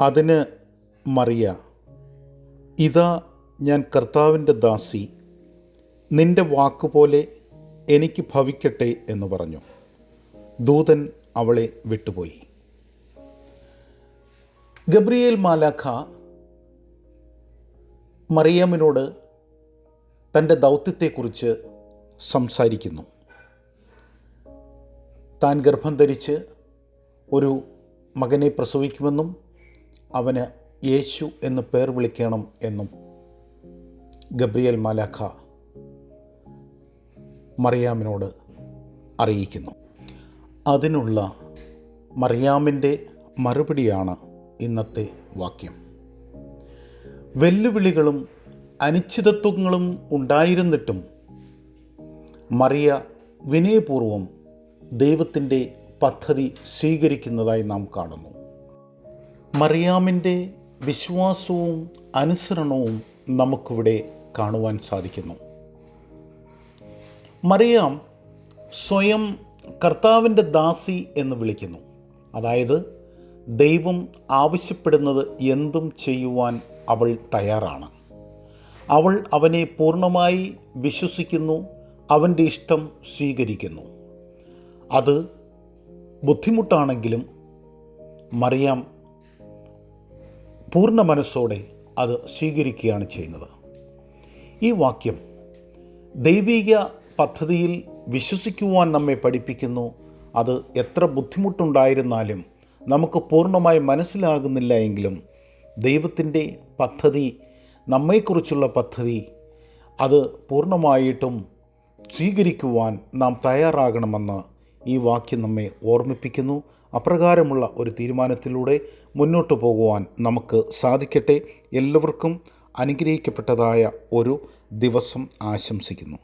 അതിന് മറിയ ഇതാ ഞാൻ കർത്താവിന്റെ ദാസി നിന്റെ വാക്കുപോലെ എനിക്ക് ഭവിക്കട്ടെ എന്ന് പറഞ്ഞു. ദൂതൻ അവളെ വിട്ടുപോയി. ഗബ്രിയേൽ മാലാഖ മറിയാമിനോട് തന്റെ ദൗത്യത്തെക്കുറിച്ച് സംസാരിക്കുന്നു. താൻ ഗർഭം ധരിച്ച് ഒരു മകനെ പ്രസവിക്കുമെന്നും അവന് യേശു എന്ന് പേർ വിളിക്കണം എന്നും ഗബ്രിയൽ മാലാഖ മറിയാമിനോട് അറിയിക്കുന്നു. അതിനുള്ള മറിയാമിന്റെ മറുപടിയാണ് ഇന്നത്തെ വാക്യം. വെല്ലുവിളികളും അനിശ്ചിതത്വങ്ങളും ഉണ്ടായിരുന്നിട്ടും മറിയ വിനയപൂർവം ദൈവത്തിന്റെ പദ്ധതി സ്വീകരിക്കുന്നതായി നാം കാണുന്നു. മറിയാമിന്റെ വിശ്വാസവും അനുസരണവും നമുക്കിവിടെ കാണുവാൻ സാധിക്കുന്നു. മറിയാം സ്വയം കർത്താവിന്റെ ദാസി എന്ന് വിളിക്കുന്നു. അതായത് ദൈവം ആവശ്യപ്പെടുന്നത് എന്തും ചെയ്യുവാൻ അവൾ തയ്യാറാണ്. അവൾ അവനെ പൂർണമായി വിശ്വസിക്കുന്നു അവന്റെ ഇഷ്ടം സ്വീകരിക്കുന്നു. അത് ബുദ്ധിമുട്ടാണെങ്കിലും മറിയാം പൂർണ മനസ്സോടെ അത് സ്വീകരിക്കുകയാണ് ചെയ്യുന്നത്. ഈ വാക്യം ദൈവിക പദ്ധതിയിൽ വിശ്വസിക്കുവാൻ നമ്മെ പഠിപ്പിക്കുന്നു. അത് എത്ര ബുദ്ധിമുട്ടുണ്ടായിരുന്നാലും നമുക്ക് പൂർണമായി മനസ്സിലാകുന്നില്ല എങ്കിലും ദൈവത്തിന്റെ പദ്ധതി നമ്മെക്കുറിച്ചുള്ള പദ്ധതി അത് പൂർണമായിട്ടും സ്വീകരിക്കുവാൻ നാം തയ്യാറാകണമെന്ന് ഈ വാക്യം നമ്മെ ഓർമ്മിപ്പിക്കുന്നു. അപ്രകാരമുള്ള ഒരു തീരുമാനത്തിലൂടെ മുന്നോട്ട് പോകുവാൻ നമുക്ക് സാധിക്കട്ടെ. എല്ലാവർക്കും അനുഗ്രഹിക്കപ്പെട്ടതായ ഒരു ദിവസം ആശംസിക്കുന്നു.